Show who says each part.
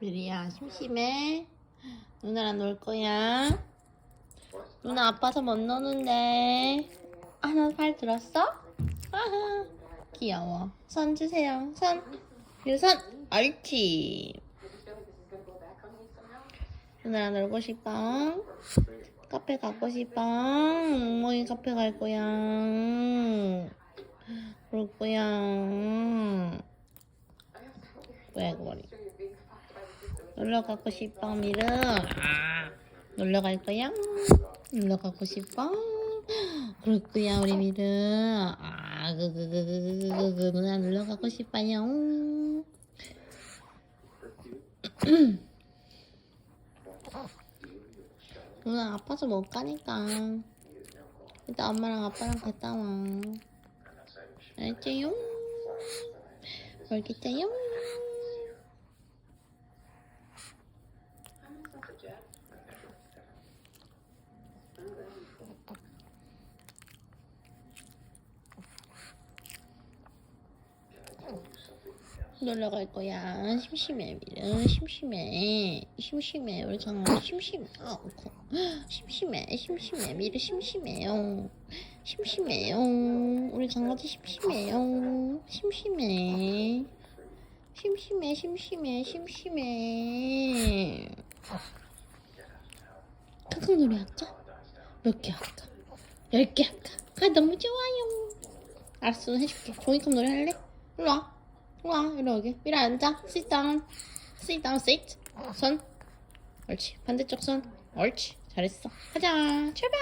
Speaker 1: 미리야 심심해? 누나랑 놀 거야? 누나 아파서 못 노는데 하나 팔 들었어? 아하 귀여워 손 주세요 손 유선 옳지 누나랑 놀고 싶어? 카페 가고 싶어? 멍멍이 카페 갈 거야 그럴 거야 왜 그래 놀러 가고 싶어 미르 아, 놀러 갈 거야? 놀러 가고 싶어? 그럴 거야 우리 미르 아 그 그 그 그 그 그 누나 놀러 가고 싶어요 누나 아파서 못 가니까 일단 엄마랑 아빠랑 갔다 와 알지요? 알겠어요? 놀러 갈 거야. 심심해, 미르. 심심해. 심심해. 우리 장모 심심해. 어, 고- 심심해. 심심해. 미르 심심해요. 심심해요. 우리 장모도 심심해요. 심심해. 심심해, 심심해, 심심해. 康놀이 할까? 몇 개 할까? 열 개 할까? 아, 너무 좋아요. 알았어, 해줄게. 종이컵 놀이 할래? 일로 와. 일로 와, 이리 앉아. Sit down. Sit down, sit. 손. 옳지. 반대쪽 손. 옳지. 잘했어. 가자. 출발.